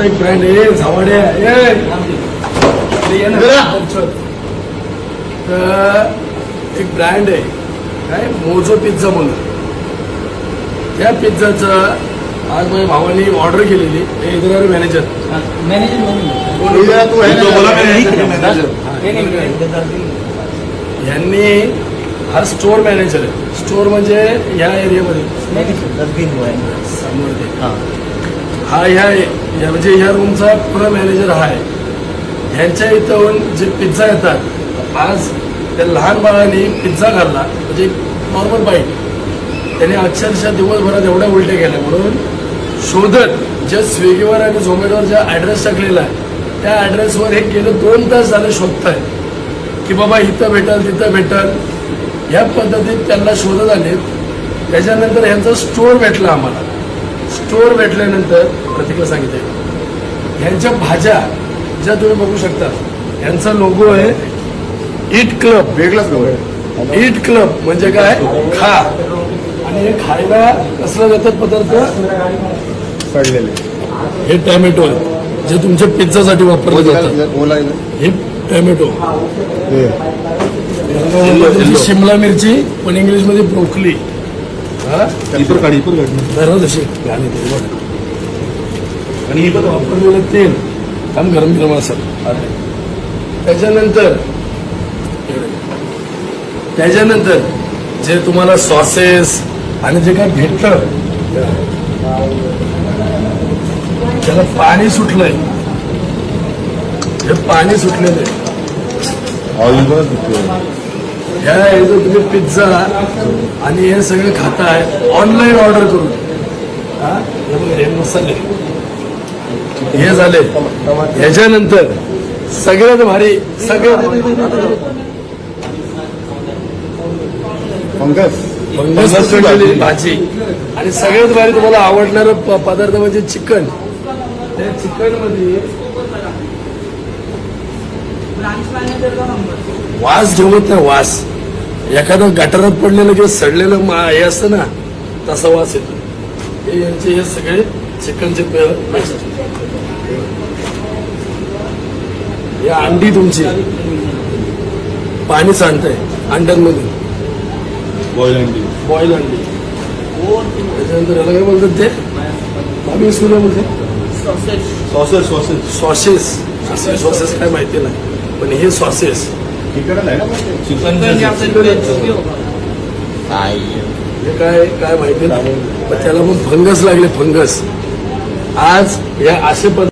पिझ्झाचा एक ब्रँड आहे. झावाडे. तर एक ब्रँड आहे. काय? मोजो पिझ्झा म्हणून. त्या पिझ्झाचं आज माझ्या भावाने ऑर्डर केलेली. इतर मॅनेजर यांनी हा स्टोअर मॅनेजर आहे स्टोअर म्हणजे या एरियामध्ये समोर. हा ह्या. या म्हणजे ह्या रूमचा पुरा मॅनेजर हा आहे ह्यांच्या इथं जे पिझ्झा येतात आज त्या लहान बाळाने पिझ्झा खाल्ला. म्हणजे नॉर्मल बाईट त्याने अक्षरशः दिवसभरात एवढ्या उलट्या केल्या. म्हणून शोधत ज्या स्विगीवर आणि झोमॅटोवर ज्या ॲड्रेस टाकलेला आहे त्या ॲड्रेसवर हे गेलं दोन तास झाले शोधताय. की बाबा इथं भेटल तिथं भेटल. ह्या पद्धतीत त्यांना शोधत आले त्याच्यानंतर ह्यांचा स्टोअर भेटला आम्हाला. स्टोअर भेटल्यानंतर प्रतीकला सांगितलं. ह्यांच्या भाज्या ज्या तुम्ही बघू शकता ह्यांचा लोगो आहे इट क्लब वेगळाच गवळ आहे. इट क्लब म्हणजे काय? खा. आणि हे खायला कसलं जातात पदार्थ? सडलेले हे टॅमॅटो आहे जे तुमच्या पिझ्झासाठी वापरले जातात? हे टॅमॅटो. हे. शिमला मिरची पण इंग्लिशमध्ये ब्रोकली. इतर काढ, इतर काढ. जशी गाणे. आणि हे पण वापरलेलं तेल काम गरम गरम असेल त्याच्यानंतर त्याच्यानंतर जे तुम्हाला सॉसेस आणि जे काय भेटतं त्याला पाणी सुटलंय. हे पाणी सुटलेलं आहे. ह्या ह्याचं तुम्ही पिझ्झा आणि हे सगळं खाताय ऑनलाईन ऑर्डर करून. हा? मसाले. हे झाले. ह्याच्यानंतर सगळ्यात भारी सगळ्यात फंगस. फंगस कटलेली भाजी. आणि सगळ्यात भारी तुम्हाला आवडणारं पदार्थ म्हणजे चिकन. त्या चिकनमध्ये वास ठेवत नाही वास. एखादं गटारात पडलेलं किंवा सडलेलं मा हे असतं ना तसा वास येतो. हे यांचे हे सगळे चिकनचे हे अंडी तुमची. पाणी सांडतंय अंड्यांमधून बॉईल अंडी. बॉईल अंडी. त्याच्यानंतर याला काय बोलतात ते? आम्ही बोलते सॉसेस सॉसेस सॉसेस सॉसेस काय माहिती नाही. पण हे सॉसेस चिकन हे काय काय माहिती? नाही पण त्याला पण फंगस लागले फंगस आज या असे पद